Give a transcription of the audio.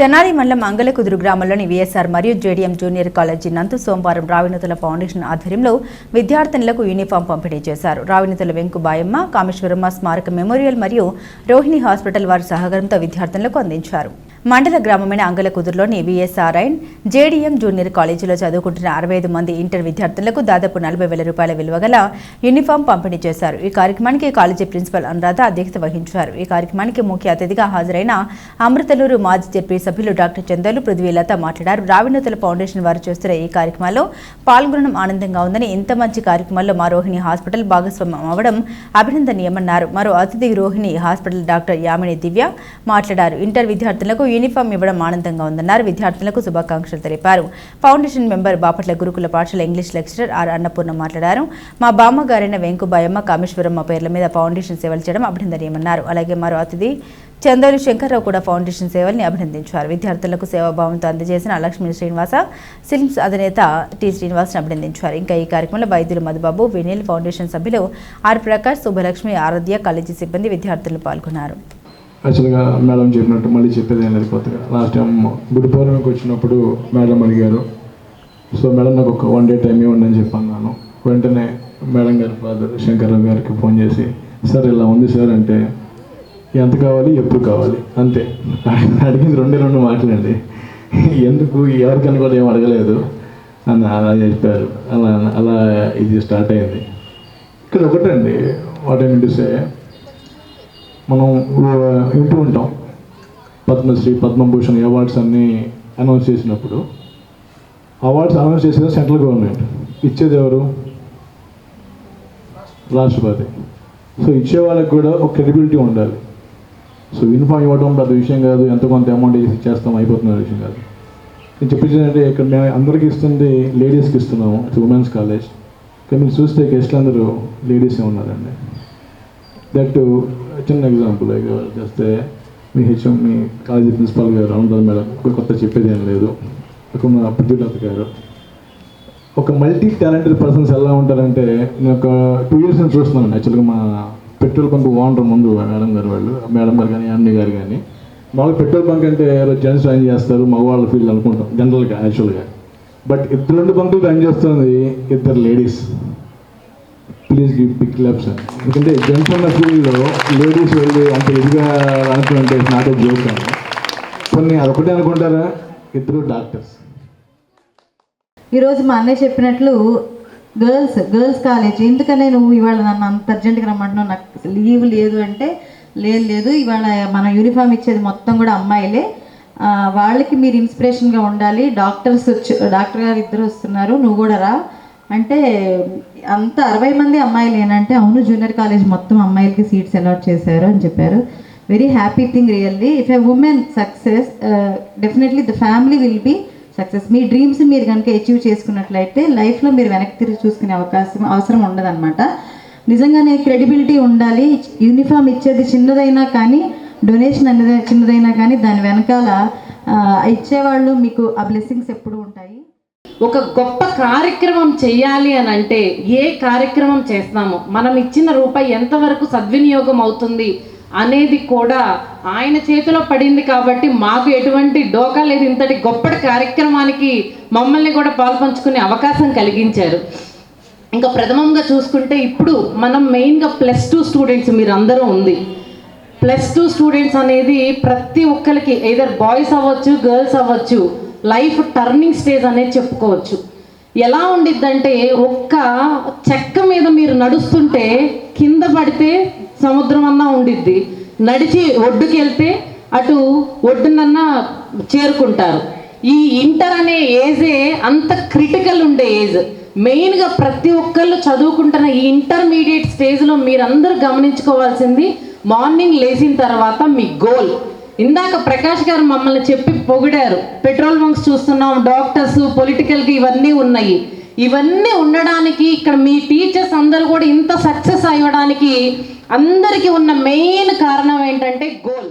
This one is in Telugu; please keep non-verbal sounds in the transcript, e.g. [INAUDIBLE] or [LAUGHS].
తెనాలి మండలం అంగలకుదురు గ్రామంలోని విఎస్ఆర్ మరియు జేడీఎం జూనియర్ కాలేజీ నందు సోమవారం రావినతుల ఫౌండేషన్ ఆధ్వర్యంలో విద్యార్థినులకు యూనిఫామ్ పంపిణీ చేశారు. రావినతుల వెంకు బాయమ్మ కామేశ్వరమ్మ స్మారక మెమోరియల్ మరియు రోహిణి హాస్పిటల్ వారి సహకారంతో విద్యార్థులకు అందించారు. మండల గ్రామమైన అంగలకుదురులోని విఎస్ఆర్ఐన్ జేడీఎం జూనియర్ కాలేజీలో చదువుకుంటున్న అరవై ఐదు మంది ఇంటర్ విద్యార్థులకు దాదాపు నలభై వేల రూపాయల విలువ గల యూనిఫామ్ పంపిణీ చేశారు. ఈ కార్యక్రమానికి కాలేజీ ప్రిన్సిపల్ అనురాధ అధ్యక్షత వహించారు. ఈ కార్యక్రమానికి ముఖ్య అతిథిగా హాజరైన అమృతలూరు మాజీ జెడ్పీ సభ్యులు డాక్టర్ చందలు పృథ్వీలత మాట్లాడారు. రావినతుల ఫౌండేషన్ వారు చేస్తున్న ఈ కార్యక్రమంలో పాల్గొనడం ఆనందంగా ఉందని ఇంత మంచి కార్యక్రమాల్లో మా రోహిణి హాస్పిటల్ భాగస్వామ్యం అవ్వడం అభినందనీయమన్నారు. మరో అతిథి రోహిణి హాస్పిటల్ డాక్టర్ యామిని దివ్య మాట్లాడారు. ఇంటర్ విద్యార్థులకు యూనిఫామ్ ఇవ్వడం ఆనందంగా ఉందన్నారు. విద్యార్థులకు శుభాకాంక్షలు తెలిపారు. ఫౌండేషన్ మెంబర్ బాపట్ల గురుకుల పాఠశాల ఇంగ్లీష్ లెక్చరర్ ఆర్ అన్నపూర్ణ మాట్లాడారు. మా బామ్మగారైన వెంకుబాయమ్మ కామేశ్వరమ్మ పేర్ల మీద ఫౌండేషన్ సేవలు చేయడం అభినందనీయమన్నారు. అలాగే మరో అతిథి చందోలు శంకర్రావు కూడా ఫౌండేషన్ సేవల్ని అభినందించారు. విద్యార్థులకు సేవాభావంతో అందజేసిన లక్ష్మీ శ్రీనివాస సిల్మ్స్ అధినేత టి శ్రీనివాస్ని అభినందించారు. ఇంకా ఈ కార్యక్రమంలో వైద్యులు మధుబాబు వినీల్ ఫౌండేషన్ సభ్యులు ఆర్ ప్రకాష్ శుభలక్ష్మి ఆరాధ్య కాలేజీ సిబ్బంది విద్యార్థులు పాల్గొన్నారు. యాక్చువల్గా మేడం చెప్పినట్టు మళ్ళీ చెప్పేది ఏం లేదు కొత్తగా. లాస్ట్ టైం గుడి పౌర్ణమికి వచ్చినప్పుడు మేడం అడిగారు. సో మేడం నాకు ఒక వన్ డే టైం ఇవ్వండి అని చెప్పి వెంటనే మేడం గారి ఫాదర్ శంకర్రావు గారికి ఫోన్ చేసి సార్ ఇలా ఉంది సార్ అంటే ఎంత కావాలి? ఎప్పుడు కావాలి? అంతే. [LAUGHS] అడిగింది రెండే రెండు మాటలండి. [LAUGHS] ఎందుకు? ఎవరికని కూడా ఏం అడగలేదు. అని అలా చెప్పారు. అలా అలా ఇది స్టార్ట్ అయింది. ఇక్కడ ఒకటండి. వాట్ ఐ సే మనం వింటూ ఉంటాం. పద్మశ్రీ పద్మభూషణ్ అవార్డ్స్ అన్నీ అనౌన్స్ చేసినప్పుడు. అవార్డ్స్ అనౌన్స్ చేసేది సెంట్రల్ గవర్నమెంట్. ఇచ్చేది ఎవరు? రాష్ట్రపతి. సో ఇచ్చే వాళ్ళకి కూడా ఒక క్రెడిబిలిటీ ఉండాలి. సో యూనిఫామ్ ఇవ్వడం పెద్ద విషయం కాదు. ఎంత కొంత అమౌంట్ వేసి ఇచ్చేస్తాం అయిపోతున్న విషయం కాదు. నేను చెప్పింది అంటే ఇక్కడ మేము అందరికీ ఇస్తుంది లేడీస్కి ఇస్తున్నాము. ఇట్స్ ఉమెన్స్ కాలేజ్ కానీ మీరు చూస్తే గెస్ట్లు అందరూ లేడీసే ఉన్నారండి. దట్ చిన్న ఎగ్జాంపుల్ చేస్తే మీ హెచ్ఎం మీ కాలేజీ ప్రిన్సిపాల్ గారు అనంతరం మేడం కొత్త చెప్పేది ఏం లేదు. ఒక మా గారు. ఒక మల్టీ టాలెంటెడ్ పర్సన్స్ ఎలా ఉంటారంటే నేను ఒక టూ ఇయర్స్ నుంచి చూస్తున్నాను. యాక్చువల్గా మా పెట్రోల్ బంక్ ఓనర్ ముందు మేడం గారు వాళ్ళు మేడం గారు కానీ అన్ని గారు కానీ. మామూలుగా పెట్రోల్ బంక్ అంటే జెంట్స్ రన్ చేస్తారు మగవాళ్ళ ఫీల్డ్ అనుకుంటాం జనరల్గా యాక్చువల్గా బట్ ఇద్దరు రెండు బంకులు రన్ చేస్తుంది ఇద్దరు ladies please give big claps ఎందుకంటే జెంట్స్ ఉన్న ఫీల్డ్లో లేడీస్ వెళ్ళి అంత ఎదుగా అనుకుంటే నాట్ ఏ జోక్ అని. కొన్ని అదొకటే అనుకుంటారా? ఇద్దరు డాక్టర్స్ ఈరోజు మా అన్నయ్య చెప్పినట్లు గర్ల్స్ గర్ల్స్ కాలేజ్ ఎందుకనే నువ్వు ఇవాళ నన్ను అంత అర్జెంటుగా రమ్మంటున్నావు? నాకు లీవ్ లేదు అంటే లేదు లేదు. ఇవాళ మన యూనిఫామ్ ఇచ్చేది మొత్తం కూడా అమ్మాయిలే. వాళ్ళకి మీరు ఇన్స్పిరేషన్గా ఉండాలి. డాక్టర్స్ వచ్చి డాక్టర్ గారు ఇద్దరు వస్తున్నారు. నువ్వు కూడా రా. అంటే అంత అరవై మంది అమ్మాయిలు ఏంటంటే అవును జూనియర్ కాలేజ్ మొత్తం అమ్మాయిలకి సీట్స్ అలాట్ చేశారు అని చెప్పారు. Very happy thing really if a woman success definitely the family will be success me dreams మీరు కనుక అచీవ్ చేసుకున్నట్లయితే లైఫ్లో మీరు వెనక్కి తిరిగి చూసుకునే అవకాశం అవసరం ఉండదన్నమాట. నిజంగానే క్రెడిబిలిటీ ఉండాలి. యూనిఫామ్ ఇచ్చేది చిన్నదైనా కానీ డొనేషన్ అనేది చిన్నదైనా కానీ దాని వెనకాల uh, ఇచ్చేవాళ్ళు మీకు ఆ బ్లెస్సింగ్స్ ఎప్పుడూ ఉంటాయి. ఒక గొప్ప కార్యక్రమం చేయాలి అని అంటే ఏ కార్యక్రమం చేస్తామో మనం ఇచ్చిన రూపాయి ఎంతవరకు సద్వినియోగం అవుతుంది అనేది కూడా ఆయన చేతిలో పడింది కాబట్టి మాకు ఎటువంటి డోకా లేదు. ఇంతటి గొప్పటి కార్యక్రమానికి మమ్మల్ని కూడా పాల్పంచుకునే అవకాశం కలిగించారు. ఇంకా ప్రథమంగా చూసుకుంటే ఇప్పుడు మనం మెయిన్గా ప్లస్ టూ స్టూడెంట్స్ మీరందరూ ఉంది. ప్లస్ టూ స్టూడెంట్స్ అనేది ప్రతి ఒక్కరికి ఏదర్ బాయ్స్ అవ్వచ్చు గర్ల్స్ అవ్వచ్చు లైఫ్ టర్నింగ్ స్టేజ్ అనేది చెప్పుకోవచ్చు. ఎలా ఉండిద్దంటే ఒక్క చెక్క మీద మీరు నడుస్తుంటే కింద పడితే సముద్రం అన్నా ఉండిద్ది. నడిచి ఒడ్డుకి వెళ్తే అటు ఒడ్డునన్నా చేరుకుంటారు. ఈ ఇంటర్ అనే ఏజే అంత క్రిటికల్ ఉండే ఏజ్. మెయిన్గా ప్రతి ఒక్కళ్ళు చదువుకుంటున్న ఈ ఇంటర్మీడియట్ స్టేజ్లో మీరందరూ గమనించుకోవాల్సింది మార్నింగ్ లేచిన తర్వాత మీ గోల్. ఇందాక ప్రకాష్ గారు మమ్మల్ని చెప్పి పొగిడారు. పెట్రోల్ బంక్స్ చూస్తున్నాం డాక్టర్స్ పొలిటికల్కి ఇవన్నీ ఉన్నాయి. ఇవన్నీ ఉండడానికి ఇక్కడ మీ టీచర్స్ అందరూ కూడా ఇంత సక్సెస్ అవ్వడానికి అందరికీ ఉన్న మెయిన్ కారణం ఏంటంటే గోల్.